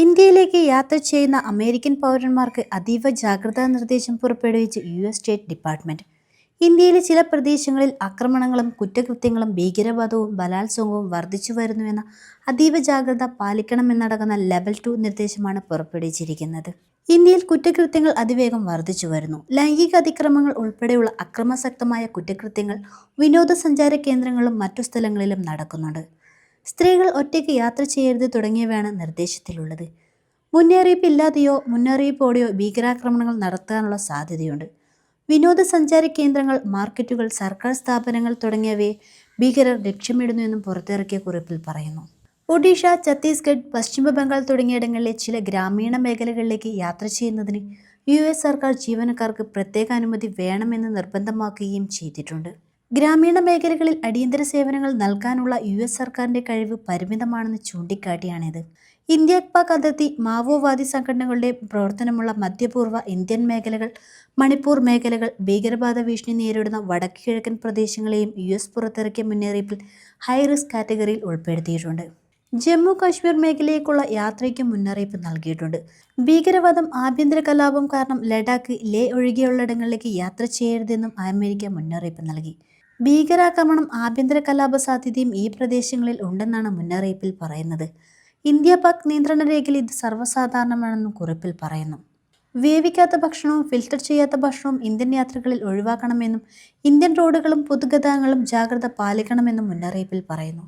ഇന്ത്യയിലേക്ക് യാത്ര ചെയ്യുന്ന അമേരിക്കൻ പൗരന്മാർക്ക് അതീവ ജാഗ്രതാ നിർദ്ദേശം പുറപ്പെടുവിച്ച് യു എസ് സ്റ്റേറ്റ് ഡിപ്പാർട്ട്മെന്റ് ഇന്ത്യയിലെ ചില പ്രദേശങ്ങളിൽ ആക്രമണങ്ങളും കുറ്റകൃത്യങ്ങളും ഭീകരവാദവും ബലാത്സംഗവും വർദ്ധിച്ചു വരുന്നുവെന്ന അതീവ ജാഗ്രത പാലിക്കണമെന്നടങ്ങുന്ന ലെവൽ ടു നിർദ്ദേശമാണ് പുറപ്പെടുവിച്ചിരിക്കുന്നത്. ഇന്ത്യയിൽ കുറ്റകൃത്യങ്ങൾ അതിവേഗം വർദ്ധിച്ചു വരുന്നു. ലൈംഗിക അതിക്രമങ്ങൾ ഉൾപ്പെടെയുള്ള അക്രമാസക്തമായ കുറ്റകൃത്യങ്ങൾ വിനോദസഞ്ചാര കേന്ദ്രങ്ങളും മറ്റു സ്ഥലങ്ങളിലും നടക്കുന്നുണ്ട്. സ്ത്രീകൾ ഒറ്റയ്ക്ക് യാത്ര ചെയ്യരുത് തുടങ്ങിയവയാണ് നിർദ്ദേശത്തിലുള്ളത്. മുന്നറിയിപ്പില്ലാതെയോ മുന്നറിയിപ്പോടെയോ ഭീകരാക്രമണങ്ങൾ നടത്താനുള്ള സാധ്യതയുണ്ട്. വിനോദസഞ്ചാര കേന്ദ്രങ്ങൾ മാർക്കറ്റുകൾ സർക്കാർ സ്ഥാപനങ്ങൾ തുടങ്ങിയവയെ ഭീകരർ ലക്ഷ്യമിടുന്നു എന്നും പുറത്തിറക്കിയ കുറിപ്പിൽ പറയുന്നു. ഒഡീഷ ഛത്തീസ്ഗഡ് പശ്ചിമ ബംഗാൾ തുടങ്ങിയിടങ്ങളിലെ ചില ഗ്രാമീണ മേഖലകളിലേക്ക് യാത്ര ചെയ്യുന്നതിന് യു സർക്കാർ ജീവനക്കാർക്ക് പ്രത്യേക അനുമതി വേണമെന്ന് നിർബന്ധമാക്കുകയും ചെയ്തിട്ടുണ്ട്. ഗ്രാമീണ മേഖലകളിൽ അടിയന്തര സേവനങ്ങൾ നൽകാനുള്ള യു എസ് സർക്കാരിന്റെ കഴിവ് പരിമിതമാണെന്ന് ചൂണ്ടിക്കാട്ടിയാണിത്. ഇന്ത്യ പാക് അതിർത്തി മാവോവാദി സംഘടനകളുടെ പ്രവർത്തനമുള്ള മധ്യപൂർവ ഇന്ത്യൻ മേഖലകൾ മണിപ്പൂർ മേഖലകൾ ഭീകരബാധ ഭീഷണി നേരിടുന്ന വടക്കുകിഴക്കൻ പ്രദേശങ്ങളെയും യു എസ് പുറത്തിറക്കിയ മുന്നറിയിപ്പിൽ ഹൈ റിസ്ക് കാറ്റഗറിയിൽ ഉൾപ്പെടുത്തിയിട്ടുണ്ട്. ജമ്മു കാശ്മീർ മേഖലയിലേക്കുള്ള യാത്രയ്ക്ക് മുന്നറിയിപ്പ് നൽകിയിട്ടുണ്ട്. ഭീകരവാദം ആഭ്യന്തര കലാപം കാരണം ലഡാക്ക് ലേ ഒഴികെയുള്ളിടങ്ങളിലേക്ക് യാത്ര ചെയ്യരുതെന്നും അമേരിക്ക മുന്നറിയിപ്പ് നൽകി. ഭീകരാക്രമണം ആഭ്യന്തര കലാപ സാധ്യതയും ഈ പ്രദേശങ്ങളിൽ ഉണ്ടെന്നാണ് മുന്നറിയിപ്പിൽ പറയുന്നത്. ഇന്ത്യ പാക് നിയന്ത്രണ രേഖയിൽ ഇത് സർവസാധാരണമാണെന്നും കുറിപ്പിൽ പറയുന്നു. വേവിക്കാത്ത ഭക്ഷണവും ഫിൽട്ടർ ചെയ്യാത്ത ഭക്ഷണവും ഇന്ത്യൻ യാത്രകളിൽ ഒഴിവാക്കണമെന്നും ഇന്ത്യൻ റോഡുകളും പൊതുഗതാഗതങ്ങളും ജാഗ്രത പാലിക്കണമെന്നും മുന്നറിയിപ്പിൽ പറയുന്നു.